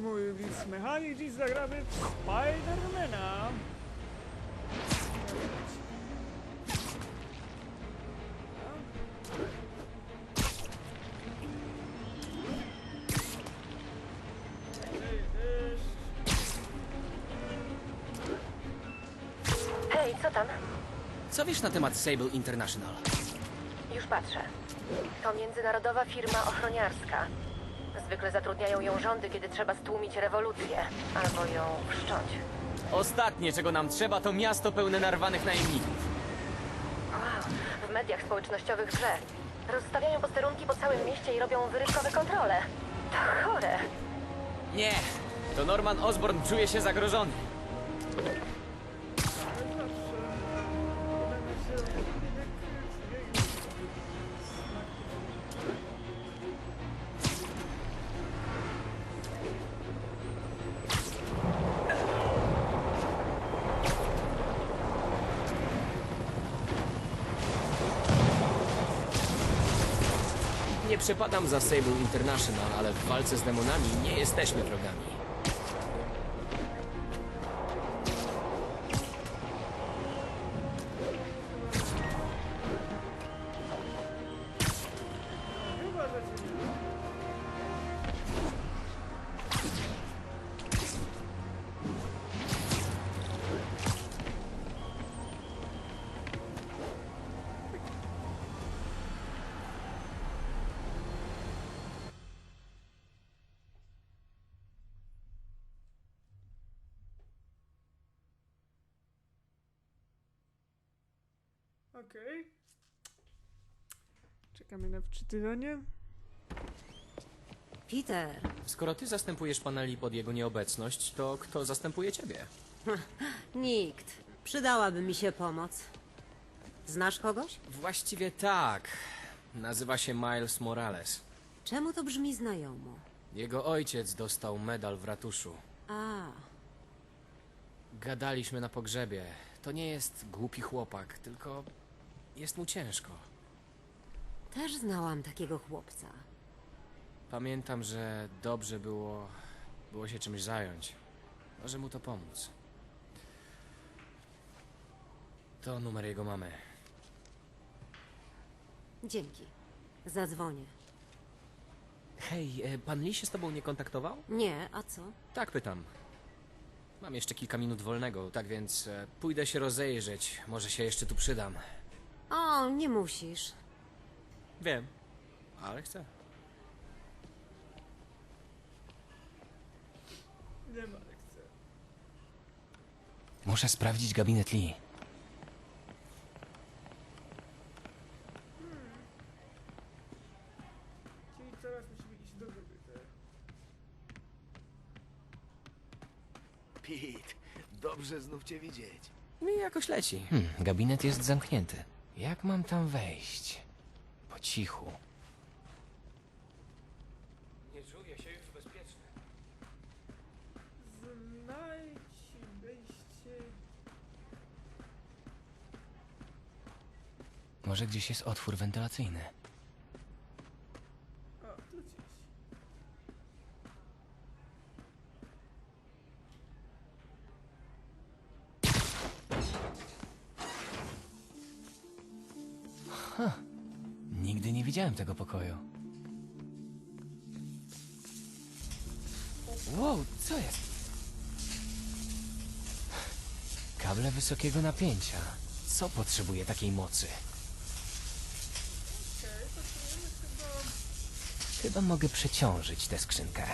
mówiliśmy, Hani, dziś zagramy w Spidermana. Hej, co tam? Co wiesz na temat Sable International? Już patrzę. To międzynarodowa firma ochroniarska. Zwykle zatrudniają ją rządy, kiedy trzeba stłumić rewolucję albo ją wszcząć. Ostatnie, czego nam trzeba, to miasto pełne narwanych najemników. Wow, w mediach społecznościowych wrze. Rozstawiają posterunki po całym mieście i robią wyrywkowe kontrole. To chore. Nie! To Norman Osborn czuje się zagrożony. Przepadam za Sable International, ale w walce z demonami nie jesteśmy wrogami. Okej. Czekamy na wczytywanie. Peter, Skoro ty zastępujesz pana Lee pod jego nieobecność, to kto zastępuje ciebie? nikt. Przydałaby mi się pomoc. Znasz kogoś? Właściwie tak. Nazywa się Miles Morales. Czemu to brzmi znajomo? Jego ojciec dostał medal w ratuszu. A, Gadaliśmy na pogrzebie. To nie jest głupi chłopak, tylko jest mu ciężko. też znałam takiego chłopca. Pamiętam, że dobrze było, było się czymś zająć. Może mu to pomóc. To numer jego mamy. Dzięki. Zadzwonię. Hej, e, pan Lee się z tobą nie kontaktował? Nie, a co? Tak, pytam. Mam jeszcze kilka minut wolnego, tak więc e, pójdę się rozejrzeć. Może się jeszcze tu przydam. O, nie musisz. Wiem, ale chcę. Nie ma lekcji. Muszę sprawdzić gabinet Lee. Czyli teraz musimy iść do góry, tak? Pete, dobrze znów cię widzieć. Mi jakoś leci. Hmm, gabinet jest zamknięty. Jak mam tam wejść? Po cichu. Nie czuję się już bezpieczny. Znajdź wejście. Może gdzieś jest otwór wentylacyjny. Nigdy nie widziałem tego pokoju. Wow, co jest? Kable wysokiego napięcia. Co potrzebuje takiej mocy? Chyba mogę przeciążyć tę skrzynkę.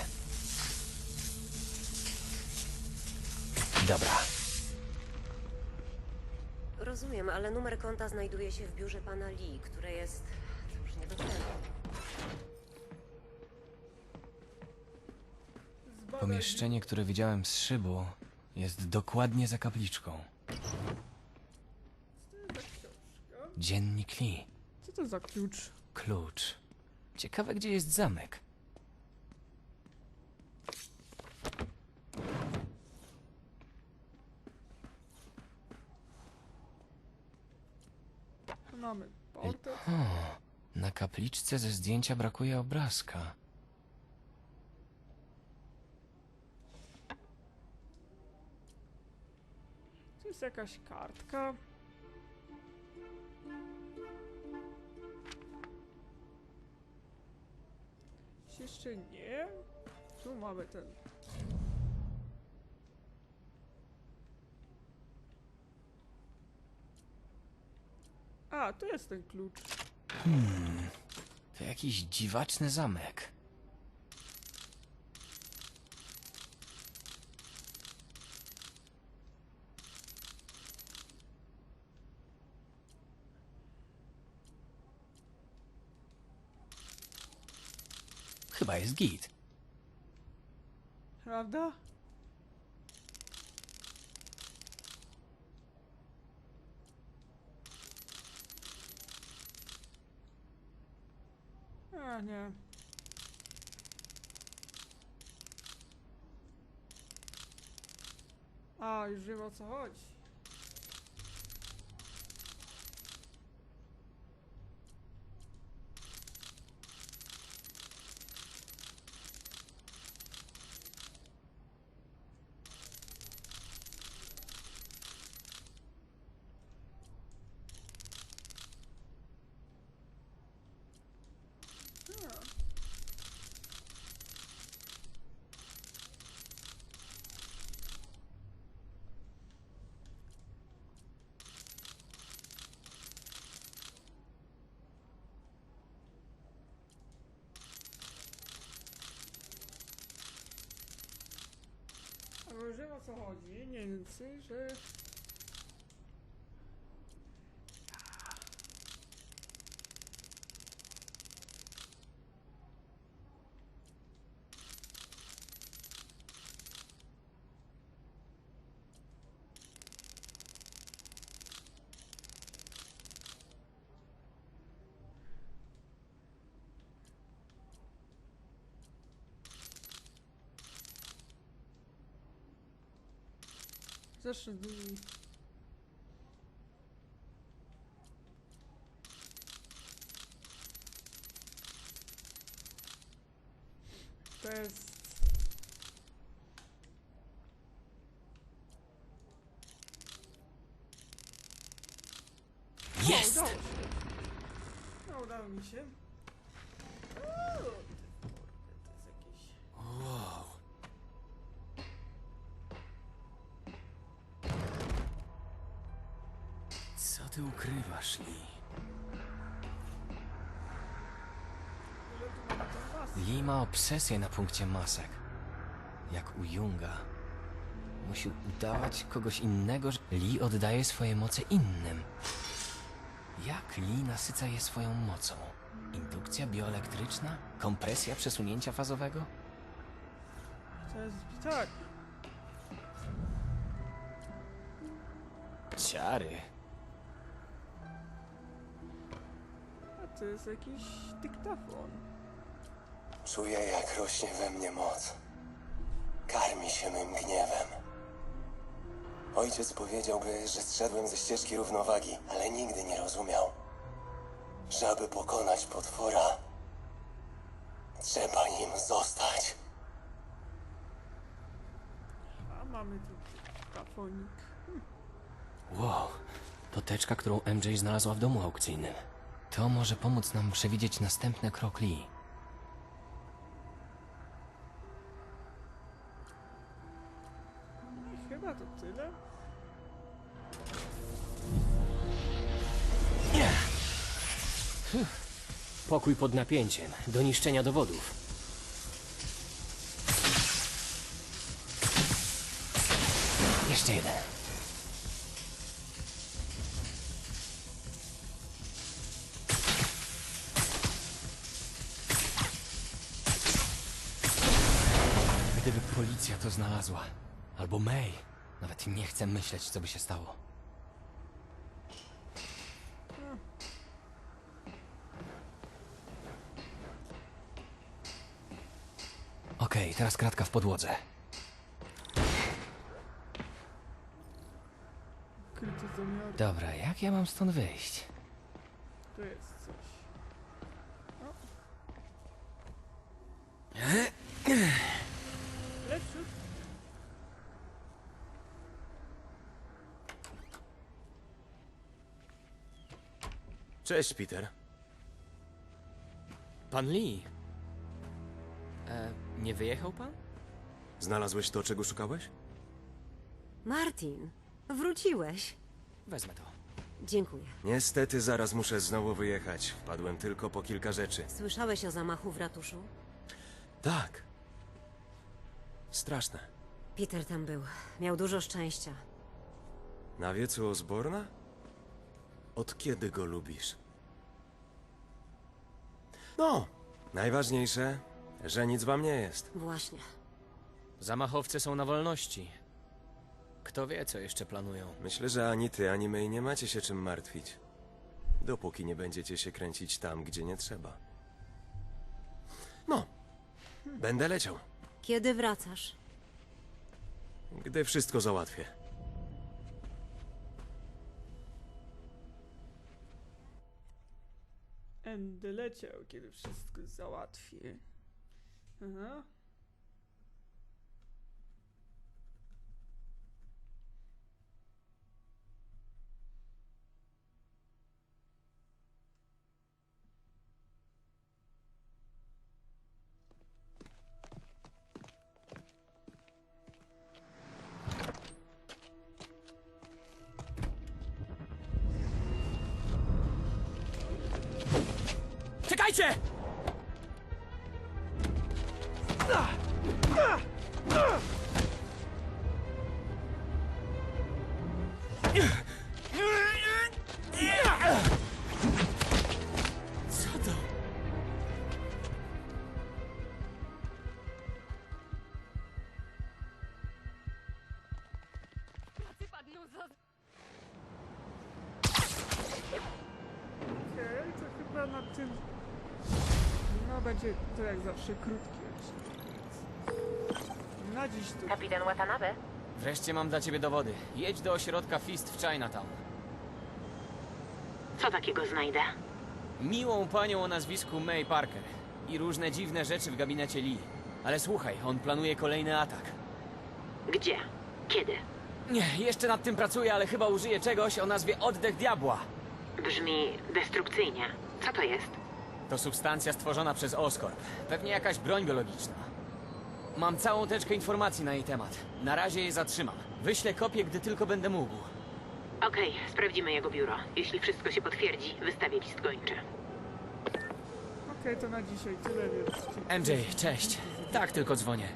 Dobra. Rozumiem, ale numer konta znajduje się w biurze pana Lee, które jest cóż niedostępne. Pomieszczenie, które widziałem z szybu, jest dokładnie za kapliczką. Co to jest za książka? Dziennik Lee. Co to za klucz? Klucz. Ciekawe, gdzie jest zamek. mamy. O, na kapliczce ze zdjęcia brakuje obrazka. Tu jest jakaś kartka. Jeszcze nie. Tu mamy ten A, tu jest ten klucz. To jakiś dziwaczny zamek. Chyba jest git. Prawda? A nie. A, już wiem o co chodzi. A już wiem o co chodzi, więcej, że... Dni. To jest... Jest! No, udało mi się. Ty ukrywasz, las? Lee ma obsesję na punkcie masek. Jak u Junga. Musi udawać kogoś innego, że Lee oddaje swoje moce innym. Jak Lee nasyca je swoją mocą? Indukcja bioelektryczna? Kompresja przesunięcia fazowego? To jest tak. Ciary. To jest jakiś dyktafon. Czuję, jak rośnie we mnie moc. Karmi się mym gniewem. Ojciec powiedziałby, że zszedłem ze ścieżki równowagi, ale nigdy nie rozumiał, że aby pokonać potwora, trzeba nim zostać. A mamy tu dyktafonik. Wow, to teczka, którą MJ znalazła w domu aukcyjnym. To może pomóc nam przewidzieć następny krok Lee. I chyba to tyle. Pokój pod napięciem, do niszczenia dowodów. Jeszcze jeden. Gdyby policja to znalazła, albo May, nawet nie chcę myśleć, co by się stało. Okej, teraz kratka w podłodze. Kryty zamiar. Dobra, jak ja mam stąd wyjść? Tu jest coś. O. Leciut. Cześć, Peter. Pan Lee. E, nie wyjechał pan? Znalazłeś to, czego szukałeś? Martin, wróciłeś. Wezmę to. Dziękuję. Niestety zaraz muszę znowu wyjechać. Wpadłem tylko po kilka rzeczy. Słyszałeś o zamachu w ratuszu? Tak. Straszne. Peter tam był. Miał dużo szczęścia. Na wiecu Osborna? Od kiedy go lubisz? No, najważniejsze, że nic wam nie jest. Właśnie. Zamachowcy są na wolności. Kto wie, co jeszcze planują. Myślę, że ani ty, ani my nie macie się czym martwić. Dopóki nie będziecie się kręcić tam, gdzie nie trzeba. No, będę leciał, Kiedy wracasz? gdy wszystko załatwię. Będę leciał, kiedy wszystko załatwię. Aha. Czekajcie! Co to? Okej, to chyba na tym... No, będzie to jak zawsze krótki odcinek. więc Na dziś to... Kapitan Watanabe? Wreszcie mam dla ciebie dowody. Jedź do ośrodka Fist w Chinatown. Co takiego znajdę? Miłą panią o nazwisku May Parker. I różne dziwne rzeczy w gabinecie Lee. Ale słuchaj, on planuje kolejny atak. Gdzie? Kiedy? Nie, jeszcze nad tym pracuję, ale chyba użyję czegoś o nazwie Oddech Diabła. Brzmi destrukcyjnie. Co to jest? To substancja stworzona przez Oscorp. Pewnie jakaś broń biologiczna. Mam całą teczkę informacji na jej temat. Na razie je zatrzymam. Wyślę kopię, gdy tylko będę mógł. Okej, sprawdzimy jego biuro. Jeśli wszystko się potwierdzi, wystawię list gończy. Okej, to na dzisiaj tyle, więc... MJ, cześć. Tak tylko dzwonię.